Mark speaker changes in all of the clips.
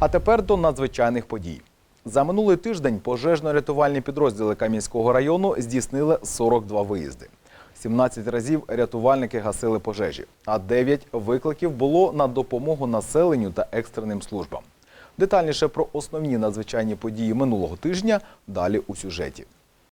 Speaker 1: А тепер до надзвичайних подій. За минулий тиждень пожежно-рятувальні підрозділи Кам'янського району здійснили 42 виїзди. 17 разів рятувальники гасили пожежі, а 9 викликів було на допомогу населенню та екстреним службам. Детальніше про основні надзвичайні події минулого тижня далі у сюжеті.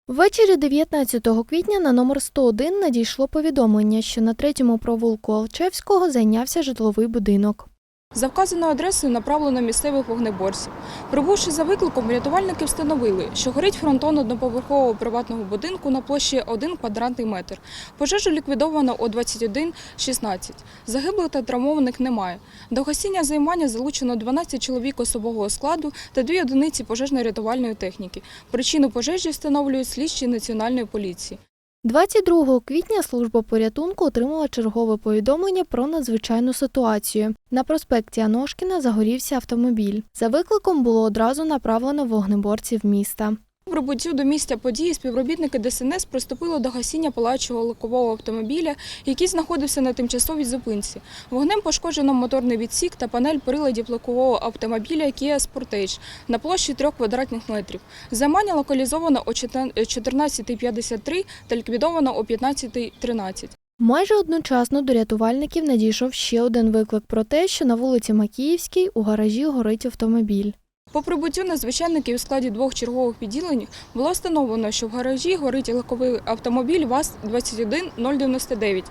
Speaker 2: Ввечері 19 квітня на номер 101 надійшло повідомлення, що на третьому провулку Алчевського зайнявся житловий будинок.
Speaker 3: За вказаною адресою направлено місцевих вогнеборців. Прибувши за викликом, рятувальники встановили, що горить фронтон одноповерхового приватного будинку на площі 1 квадратний метр. Пожежу ліквідовано о 21.16. Загиблих та травмованих немає. До гасіння займання залучено 12 чоловік особового складу та дві одиниці пожежно-рятувальної техніки. Причину пожежі встановлюють слідчі національної поліції.
Speaker 2: 22 квітня служба порятунку отримала чергове повідомлення про надзвичайну ситуацію. На проспекті Аношкіна загорівся автомобіль. За викликом було одразу направлено вогнеборців міста.
Speaker 3: У прибуттю до місця події співробітники ДСНС приступили до гасіння палаючого легкового автомобіля, який знаходився на тимчасовій зупинці. Вогнем пошкоджено моторний відсік та панель приладів легкового автомобіля Kia Sportage на площі 3 квадратних метрів. Займання локалізовано о 14.53 та ліквідовано о 15.13.
Speaker 2: Майже одночасно до рятувальників надійшов ще один виклик про те, що на вулиці Макіївській у гаражі горить автомобіль.
Speaker 3: По прибуттю надзвичайників у складі двох чергових відділень було встановлено, що в гаражі горить легковий автомобіль ВАЗ-21099.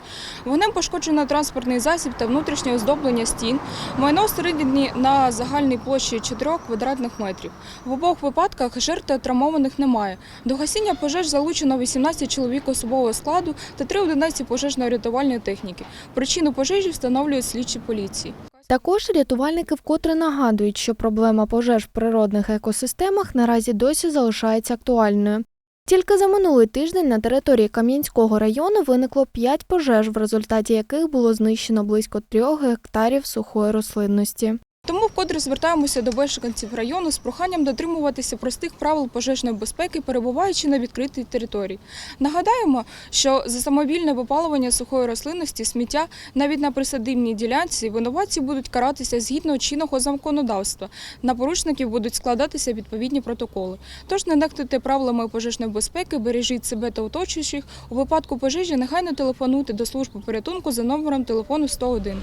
Speaker 3: Вогнем пошкоджено транспортний засіб та внутрішнє оздоблення стін. Майно середні на загальній площі 4 квадратних метрів. В обох випадках жертв травмованих немає. До гасіння пожеж залучено 18 чоловік особового складу та 3 одиниці пожежно-рятувальної техніки. Причину пожежі встановлюють слідчі поліції.
Speaker 2: Також рятувальники вкотре нагадують, що проблема пожеж в природних екосистемах наразі досі залишається актуальною. Тільки за минулий тиждень на території Кам'янського району виникло 5 пожеж, в результаті яких було знищено близько 3 гектарів сухої рослинності.
Speaker 3: Тому вкотре звертаємося до мешканців району з проханням дотримуватися простих правил пожежної безпеки, перебуваючи на відкритій території. Нагадаємо, що за самовільне випалювання сухої рослинності, сміття навіть на присадибній ділянці винуватці будуть каратися згідно чинного законодавства. На порушників будуть складатися відповідні протоколи. Тож не нехтуйте правилами пожежної безпеки, бережіть себе та оточуючих. У випадку пожежі негайно телефонуйте до служби порятунку за номером телефону 101.